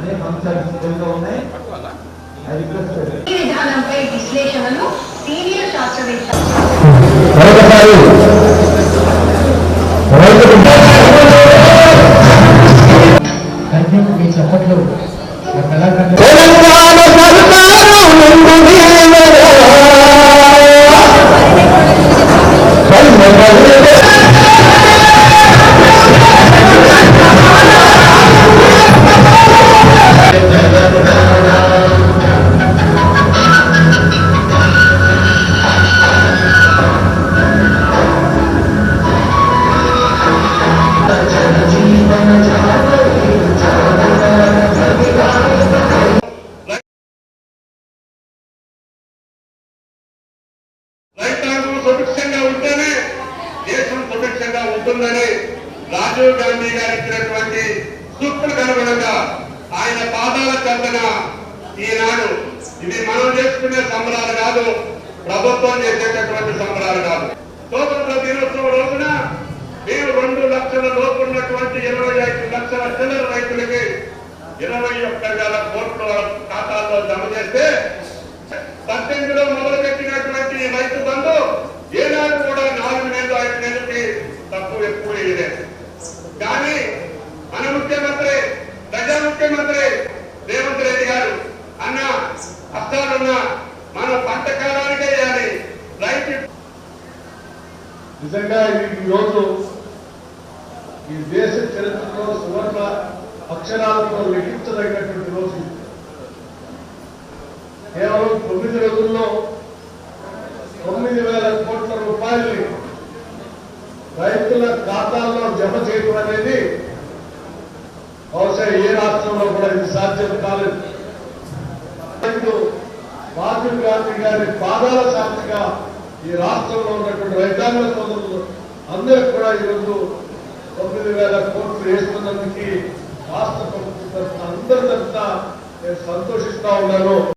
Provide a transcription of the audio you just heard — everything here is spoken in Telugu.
అనేక అంశాలు సిద్ధంగా ఉన్నాయి. ఈ విధానంపై విశ్లేషణలు సీనియర్ శాస్త్రవేత్తలు మీ చప్పట్లు. కళాఖండ సుభిక్షంగా ఉంటేనే దేశం సుభిక్షంగా ఉంటుందని రాజీవ్ గాంధీ గారు ఇచ్చినటువంటి సూక్తులకు అనుగుణంగా ఆయన పాదాల చెందన ఈనాడు. ఇది మనం చేసుకునే సంబరాలు కాదు ప్రభుత్వం చేసేటటువంటి సంబరాలు కాదు. స్వతంత్ర దినోత్సవం రోజున మీరు రెండు లక్షల లోపు ఉన్నటువంటి ఇరవై ఐదు లక్షల చిల్లర రైతులకి ఇరవై ఒక్క వేల కోట్ల ఖాతాల్లో జమ చేస్తే తక్కువ ఎక్కువ వేయలేదు కానీ మన ముఖ్యమంత్రి ప్రజా ముఖ్యమంత్రి రేవంత్ రెడ్డి గారు అన్న అర్థాలున్న మన పంట కాలానికే చేయాలి. రైతు నిజంగా ఇది ఈ రోజు ఈ దేశ చరిత్రలో సువర్ణ అక్షరాలతో లెక్కించదగినటువంటి రోజు కేవలం తొమ్మిది రోజుల్లో తొమ్మిది వేల కోట్ల రూపాయలు రైతుల ఖాతాల్లో జమ చేయడం అనేది బహుశా ఏ రాష్ట్రంలో కూడా ఇది సాధ్యం కాలేదు. రాజీవ్ గాంధీ గారి పాదాల శాంతిగా ఈ రాష్ట్రంలో ఉన్నటువంటి రైతాంగ సోదరులు అందరూ కూడా ఈరోజు తొమ్మిది వేల కోట్లు వేస్తున్నందుకు రాష్ట్ర ప్రభుత్వం తరఫున అందరి తరఫున నేను సంతోషిస్తా ఉన్నాను.